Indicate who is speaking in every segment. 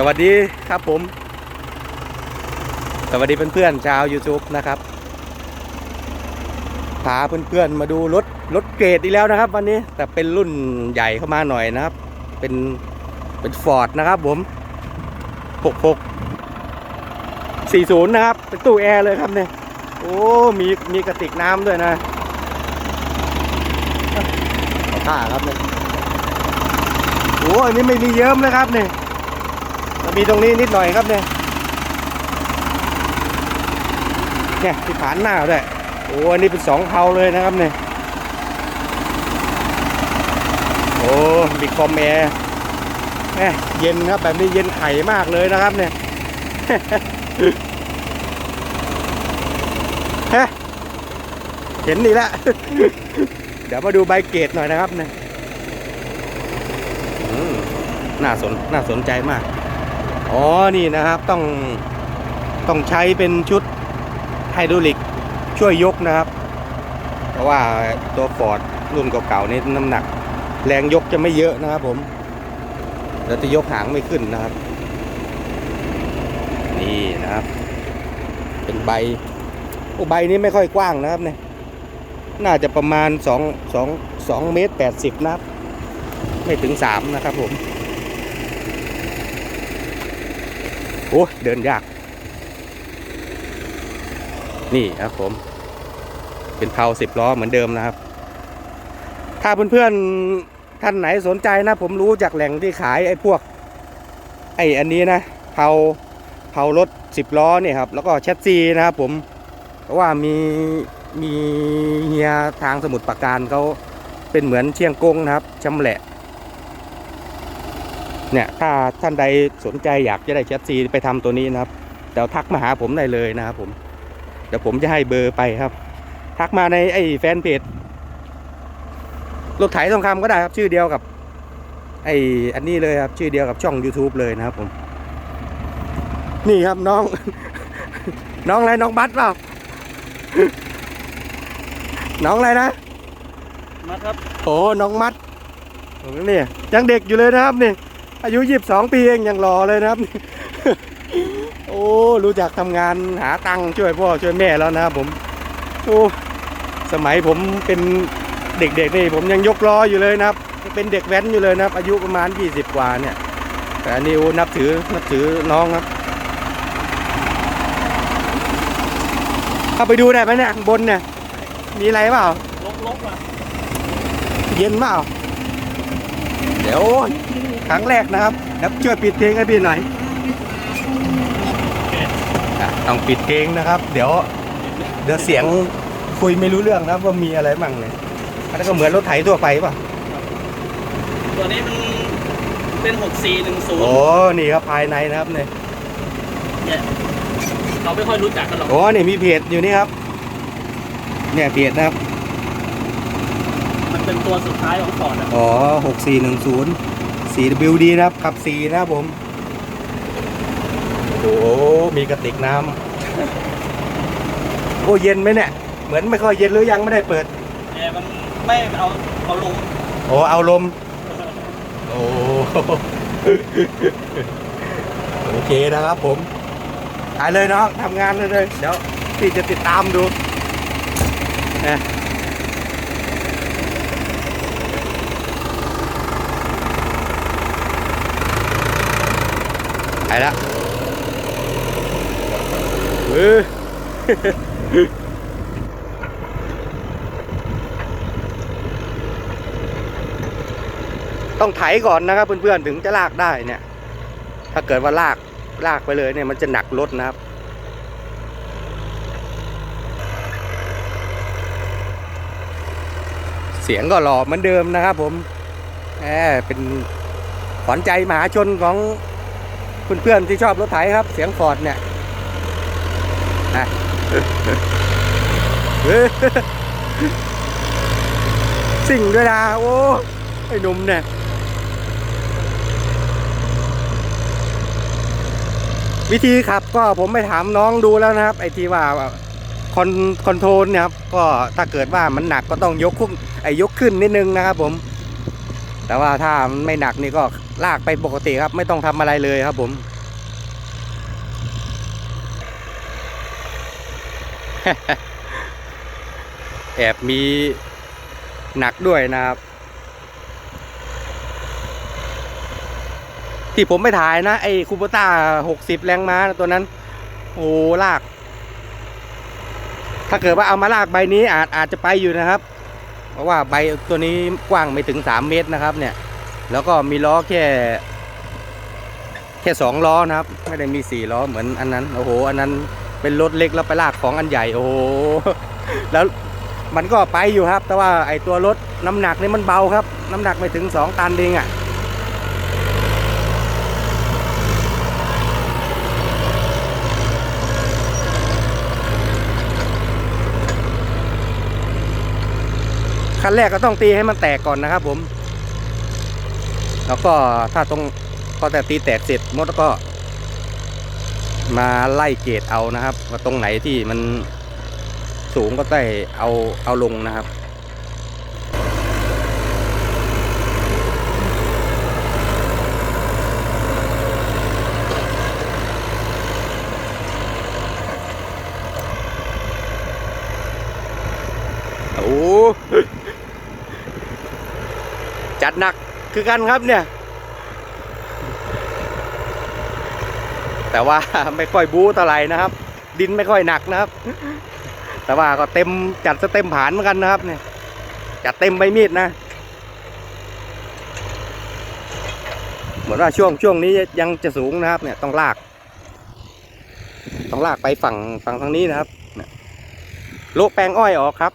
Speaker 1: สวัสดีครับผม สวัสดีเพื่อนๆชาว YouTube นะครับพาเพื่อนๆมาดูรถรถเกรดอีกแล้วนะครับ วันนี้แต่เป็นรุ่นใหญ่เข้ามาหน่อยนะครับ เป็นเป็นฟอร์ดนะครับผม 66 40 นะครับ เป็นตู้แอร์เลยครับเนี่ยโอ้มีมีกระติกน้ำด้วยนะเอาผ้าครับเนี่ยโอ้อันนี้ไม่มีเยิ้มนะครับเนี่ย มีตรงนี้นิดหน่อยครับเนี่ยเนี่ยที่ฐานหน้าด้วยโอ้อันนี้เป็นสองเทาเลยนะครับเนี่ยโอ้มีคอมแอร์แหมเย็นครับแบบนี้เย็นไข่มากเลยนะครับเนี่ยฮะเห็นนี่ละ เดี๋ยวมาดูใบเกตหน่อยนะครับเนี่ยน่าสนน่าสนใจมาก อ๋อ นี่นะครับต้องต้องใช้เป็นชุดไฮดรอลิกช่วยยกนะครับ เพราะว่าตัวฟอร์ดรุ่นเก่าๆนี่น้ำหนัก แรงยกจะไม่เยอะนะครับผมแล้วจะยกหางไม่ขึ้นนะครับ นี่นะครับ เป็นใบโอ้ใบนี้ไม่ค่อยกว้างนะครับเนี่ยน่าจะประมาณ2 2 2เมตร80นะครับ ไม่ถึง 3 นะครับผม โอ้เดินยาก นี่ครับผม เป็นเพาสิบล้อเหมือนเดิมนะครับ ถ้าเพื่อนๆท่านไหนสนใจนะ ผมรู้จากแหล่งที่ขายไอ้พวก ไอ้อันนี้นะเพาเพารถสิบล้อเนี่ยครับ แล้วก็แชสซีนะครับผม เพราะว่ามีมีเฮียทางสมุทรปราการเขาเป็นเหมือนเชียงกงนะครับชำแหละ เนี่ยถ้าท่านใดสนใจอยากจะได้แชสซีไปทำตัวนี้นะครับเดี๋ยวทักมาหาผมได้เลยนะครับผมเดี๋ยวผมจะให้เบอร์ไปครับ ทักมาในไอ้แฟนเพจรถไถทองคำก็ได้ครับชื่อเดียวกับ ไอ้อันนี้เลยครับ ชื่อเดียวกับช่อง YouTube เลยนะครับผม นี่ครับน้อง น้องอะไรน้องบัสเปล่าน้องอะไรนะ
Speaker 2: มาครับ
Speaker 1: โอ้น้องมัดโอ้เนี่ยยังเด็กอยู่เลยนะครับนี่ อายุยี่สิบสองปีเองยังรอเลยนะครับ โอ้รู้จักทำงานหาตังค์ช่วยพ่อช่วยแม่แล้วนะครับผมโอ้สมัยผมเป็นเด็กๆนี่ผมยังยกล้ออยู่เลยนะครับยังเป็นเด็กแว้นอยู่เลยนะครับ อายุประมาณยี่สิบกว่าเนี่ย แต่อันนี้โอ้นับถือนับถือน้องครับเข้าไปดูได้ไหมเนี่ยข้างบนเนี่ยมีอะไรเปล่า
Speaker 2: ลกลกอะ
Speaker 1: เย็นเปล่าเดี๋ยวครั้งแรกนะครับแล้วช่วยปิดเพลงให้พี่หน่อยอะต้องปิดเพลงนะครับ เดี๋ยวเดี๋ยวเสียงคุยไม่รู้เรื่องนะว่ามีอะไรมั่งเนี่ยอันนั้นก็เหมือนรถไถทั่วไปป่ะ
Speaker 2: ตัวนี้มันเป็นหกสี่หนึ่งศูนย์
Speaker 1: โอ้นี่ครับภายในนะครับเนี่ย
Speaker 2: เนี่ยเราไม่ค่อยรู้จักกันหรอก
Speaker 1: โอ้นี่มีเพจอยู่นี่ครับ เนี่ยเพจนะครับ
Speaker 2: มัน เป็นตัวสุดท้ายของฟอร์ดอะ
Speaker 1: อ๋อหกสี่หนึ่งศูนย์สี่ WD นะครับขับสี่นะครับผมโอ้โหมีกระติกน้ำ โอ้เย็นไหมเนี่ย เหมือนไม่ค่อยเย็นหรือยังไม่ได้เปิด
Speaker 2: แต่มันไม่เอาเอาลง
Speaker 1: โอ้เอาลม โอ้โอเคนะครับผมถ่ายเลยน้องทำงานเลยเลยเดี๋ยวพี่จะติดตามดูนะ ไปละเออต้องไถก่อนนะครับ เพื่อนๆถึงจะลากได้เนี่ย ถ้าเกิดว่าลากลากไปเลยเนี่ยมันจะหนักรถนะครับ เสียงก็หล่อเหมือนเดิมนะครับผมแหมเป็นขวัญใจมหาชนของ เพื่อนๆที่ชอบรถไถครับ เสียงฟอร์ดเนี่ยนะสิ่งด้วยนะโอ้ไอ้หนุ่มเนี่ยวิธีขับก็ผมไปถามน้องดูแล้วนะครับ ไอ้ที่ว่าคอนคอนโทรลเนี่ยครับก็ถ้าเกิดว่ามันหนักก็ต้องยกขึ้นไอ้ยกขึ้นนิดนึงนะครับผม แต่ว่าถ้ามันไม่หนักนี่ก็ลากไปปกติครับ ไม่ต้องทำอะไรเลยครับผมแอบมีหนักด้วยนะครับ ที่ผมไปถ่ายนะ ไอ้คูปต้าหกสิบแรงม้าตัวนั้น โอ้ลาก ถ้าเกิดว่าเอามาลากใบนี้อาจอาจจะไปอยู่นะครับ ราะว่าใบตัวนี้กว้างไม่ถึงสามเมตรนะครับ เนี่ย แล้วก็มีล้อแค่ แค่สองล้อนะครับ ไม่ได้มีสี่ล้อเหมือนอันนั้น โอ้โห อันนั้นเป็นรถเล็กแล้วไปลากของอันใหญ่ โอ้โห แล้วมันก็ไปอยู่ครับ แต่ว่าไอตัวรถน้ำหนักนี่มันเบาครับ น้ำหนักไม่ถึงสองตันเองอะ่ะ ขั้นแรกก็ต้องตีให้มันแตกก่อนนะครับผม แล้วก็ถ้าตรงพอแต่ตีแตกเสร็จมดก็ มาไล่เกรดเอานะครับว่าตรงไหนที่มันสูงก็ได้เอาเอาลงนะครับ โอ้ จัด หนักคือกันครับเนี่ย แต่ว่าไม่ค่อยบู๊เท่าไหร่นะครับ ดินไม่ค่อยหนักนะครับ แต่ว่าก็เต็มจัดสเต็มผานเหมือนกันนะครับ เนี่ยจัดเต็มใบมีดนะเหมือนว่าช่วงช่วงนี้ยังจะสูงนะครับ เนี่ยต้องลาก ต้องลากไปฝั่งฝั่งทางนี้นะครับโละแปลงอ้อยออกครับ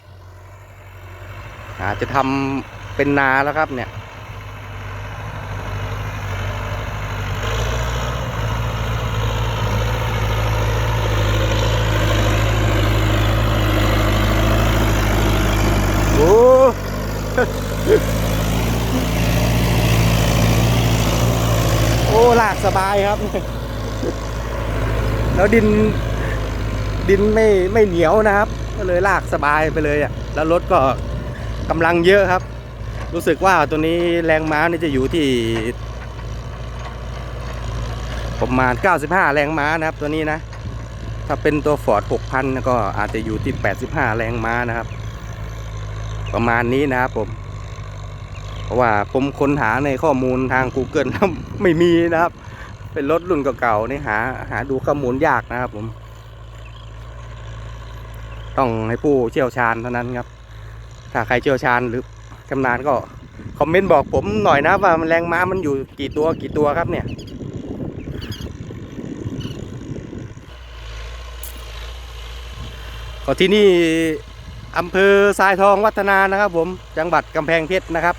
Speaker 1: อาจจะทำเป็นนาแล้วครับเนี่ย โอ้ โอ้ลากสบายครับ แล้วดิน ดินไม่ไม่เหนียวนะครับ ก็เลยลากสบายไปเลยอะ แล้วรถก็กำลังเยอะครับ รู้สึกว่าตัวนี้แรงม้านี่จะอยู่ที่ ประมาณ 95 แรงม้านะครับ ตัวนี้นะ ถ้าเป็นตัว Ford 6,000 ก็อาจจะอยู่ที่ 85 แรงม้านะครับ ประมาณนี้นะครับผม เพราะว่าผมค้นหาในข้อมูลทาง Google แล้วไม่มีนะครับ เป็นรถรุ่นเก่าๆนี่หาหาดูข้อมูลยากนะครับผม ต้องให้ผู้เชี่ยวชาญเท่านั้นครับ ถ้าใครเชี่ยวชาญหรือชำนาญก็คอมเมนต์บอกผมหน่อยนะว่าแรงม้ามันอยู่กี่ตัวกี่ตัวครับเนี่ยก็ที่นี่อำเภอทรายทองวัฒนานะครับผมจังหวัดกำแพงเพชรนะครับ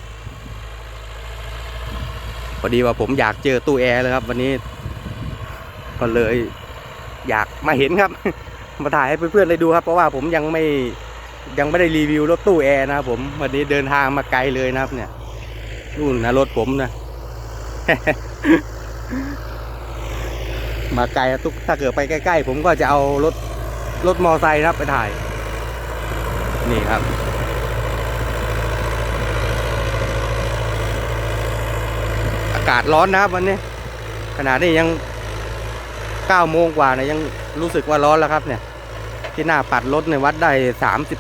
Speaker 1: อดีว่าผมอยากเจอตู้แอร์เลยครับ วันนี้ ก็เลยอยากมาเห็นครับ มาถ่ายให้เพื่อนๆได้ดูครับ เพราะว่าผมยังไม่ยังไม่ได้รีวิวรถตู้แอร์นะครับผมวันนี้เดินทางมาไกลเลยนะครับ เนี่ยนู่นนะรถผมนะมาไกลทุกถ้าเกิดไปใกล้ ๆ ผมก็จะเอารถรถมอไซค์นะครับไปถ่าย นี่ครับากาศร้อนนะครับวันนี้ขนาดนี้ยังเก้าโมงกว่านะยังรู้สึกว่าร้อนแล้วครับเนี่ย ที่หน้าปัดรถในวัดได้สามสิบ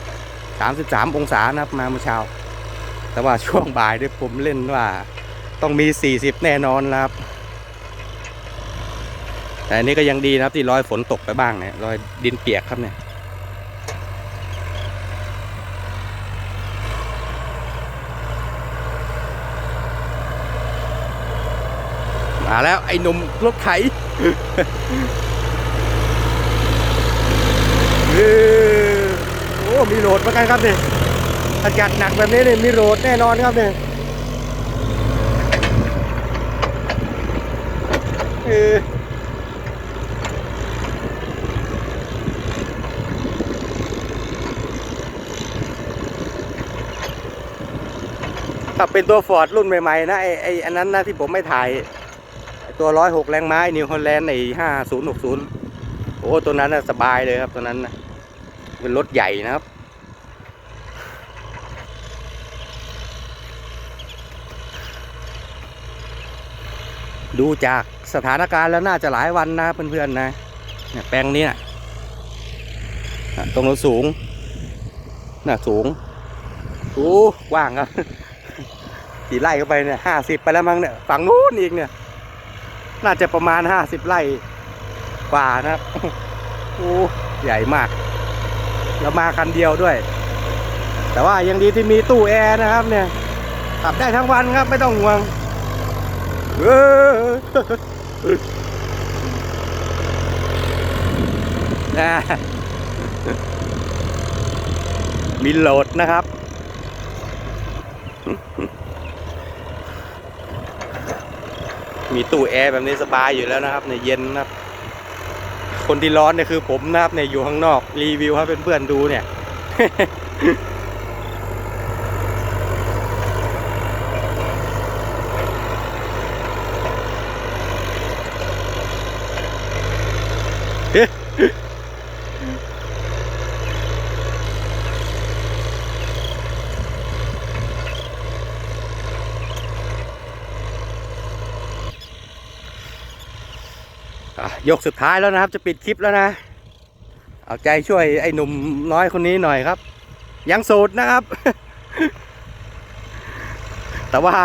Speaker 1: สามสิบสามองศานะครับมาเมื่อเช้า แต่ว่าช่วงบ่ายด้วยผมเล่นว่าต้องมีสี่สิบแน่นอนนะครับ แต่อันนี้ก็ยังดีนะครับที่รอยฝนตกไปบ้างเนี่ยรอยดินเปียกครับเนี่ย มาแล้วไอ้หนุ่มรถไถเออโอ้มีโหลดเหมือนกันครับเนี่ยถ้าจัดหนักแบบนี้เนี่ยมีโหลดแน่นอนครับเนี่ยเออถ้าเป็นตัวฟอร์ดรุ่นใหม่ๆนะไอ้ไอ้อันนั้นนะที่ผมไม่ถ่าย ตัวร้อยหกแรงไม้นิวฮอลแลนด์ไอ้ห้าศูนย์หกศูนย์โอ้ตัวนั้นนะสบายเลยครับตัวนั้นนะเป็นรถใหญ่นะครับ ดูจากสถานการณ์แล้วน่าจะหลายวันนะเพื่อนๆนะเนี่ยแปลงนี้นะตรงนู้นสูงน่ะสูงโอ้กว้างครับกี่ไร่เข้าไปเนี่ยห้าสิบไปแล้วมั้งเนี่ยฝั่งนู้นอีกเนี่ย น่าจะประมาณห้าสิบไร่กว่านะครับโอ้ใหญ่มาก แล้วมาคันเดียวด้วย แต่ว่ายังดีที่มีตู้แอร์นะครับเนี่ยขับได้ทั้งวันครับไม่ต้องห่วงเออนะมีโหลดนะครับ มีตู้แอร์แบบนี้สบายอยู่แล้วนะครับในเย็นนะครับ คนที่ร้อนเนี่ยคือผมนะครับเนี่ยอยู่ข้างนอกรีวิวให้เพื่อนๆดูเนี่ย ยกสุดท้ายแล้วนะครับ จะปิดคลิปแล้วนะ เอาใจช่วยไอ้หนุ่มน้อยคนนี้หน่อยครับ ยังโสดนะครับ แต่ว่า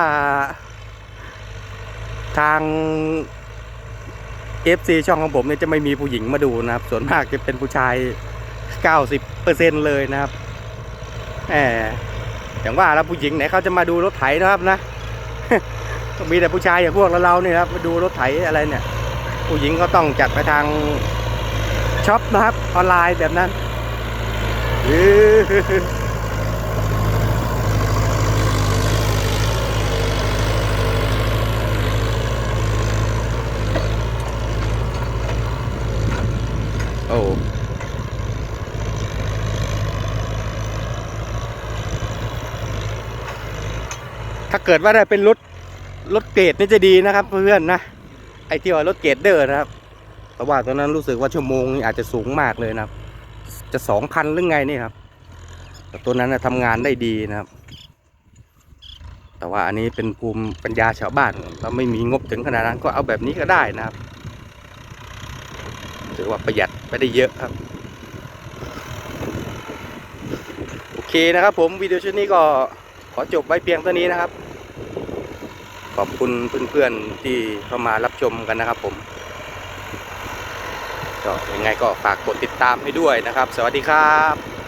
Speaker 1: ทาง FC ช่องของผมเนี่ยจะไม่มีผู้หญิงมาดูนะครับ ส่วนมากจะเป็นผู้ชาย 90%เลยนะครับแหมอย่างว่าแล้วผู้หญิงไหนเขาจะมาดูรถไถนะครับนะ มีแต่ผู้ชายอย่างพวกเราๆเนี่ยครับมาดูรถไถอะไรเนี่ย ผู้หญิงก็ต้องจัดไปทางช็อปนะครับ ออนไลน์แบบนั้นอื้อโอ้ถ้าเกิดว่าได้เป็นรถรถเกรดนี่จะดีนะครับเพื่อนๆนะ ไอ้ที่ว่ารถเกรดเดอร์นะครับแต่ว่าตอนนั้นรู้สึกว่าชั่วโมงนี่อาจจะสูงมากเลยนะครับ จะสองพันหรือไงนี่ครับแต่ตัวนั้นนะทำงานได้ดีนะครับ แต่ว่าอันนี้เป็นภูมิปัญญาชาวบ้านเราไม่มีงบถึงขนาดนั้นก็เอาแบบนี้ก็ได้นะครับถือว่าประหยัดไปได้เยอะครับโอเคนะครับผมวิดีโอชุดนี้ก็ขอจบไว้เพียงเท่านี้นะครับ ขอบคุณเพื่อนๆที่เข้ามารับชมกันนะครับผมก็ยังไงก็ฝากกดติดตามให้ด้วยนะครับ สวัสดีครับ